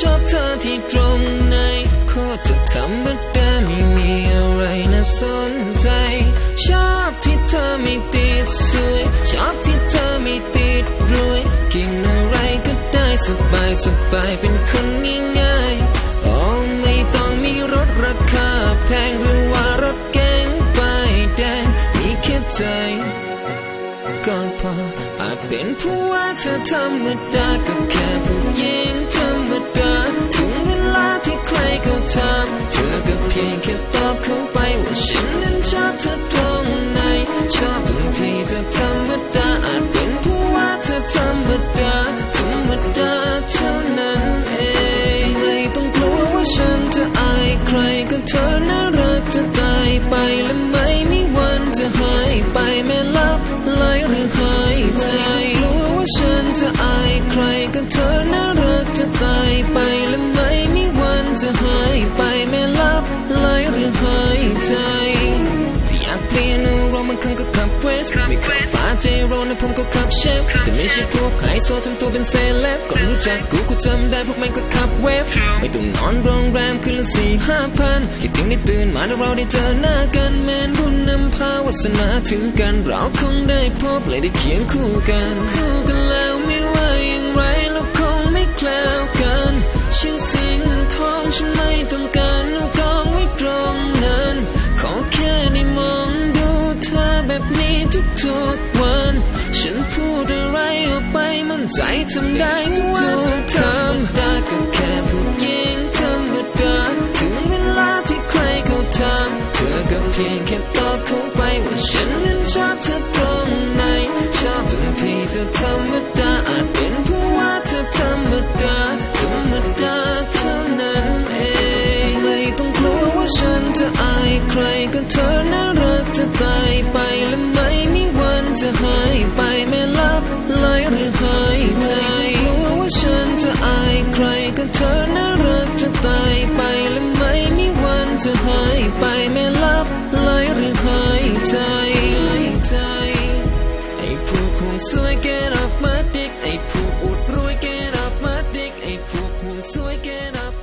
ชอบเธอที่ตรงไหนโคตรจะธรรมดาไม่มีอะไรน่าสนใจ ชอบที่เธอไม่ติดสวย ชอบที่เธอไม่ติดรวยกินอะไรก็ได้สบายสบายเป็นคนง่ายๆอ๋อไม่ต้องมีรถราคาแพงหรือว่ารถแกงไปแดงมีแค่ใจก็พออาจเป็นเพราะว่าเธอธรรมดาก็แค่ผู้หญิง ธรรมดาถึงเวลาที่ใครเขาถามเธอก็เพียงแค่ตอบเข้าไปว่าฉันนั้นชอบเธอตรงไหนชอบตรงที่เธอธรรมดาอาจเป็นเพราะว่าเธอธรรมดาธรรมดาเท่านั้นเองไม่ต้องกลัวว่าฉันจะอายใครก็เธอ ไม่ขับฟ้าเจโรนะผมก็ขับเชฟแต่ไม่ใช่พวกไฮโซทำตัวเป็นเซเลบก่อนรู้จักกูกูจำได้พวกแม่งก็ขับเวฟไม่ต้องนอนโรงแรมคืนละสี่ห้าพันคิดถึงได้ตื่นมาแล้วเราได้เจอหน้ากันแมนบุญนำพาวาสนาถึงกันเราคงได้พบเลยได้เคียงคู่กันคู่กันแล้วไม่ว่าอย่างไรเราคงไม่แคล้วกันชื่อ ทุกๆวัน ฉันพูดอะไรออกไปมันใจทำได้ทุกๆทำได้ก็แค่ผู้หญิงธรรมดาถึงเวลาที่ใครเขาทำเธอก็เพียงแค่ เธอน่ารักจะตายไปและไม่มีวันจะหายไปแม่ลับลอยหรือหายใจใจไอ้ผู้คงสวย get off my dick ไอ้ผู้อุดรวย get off my dick ไอ้ผู้คงสวย get off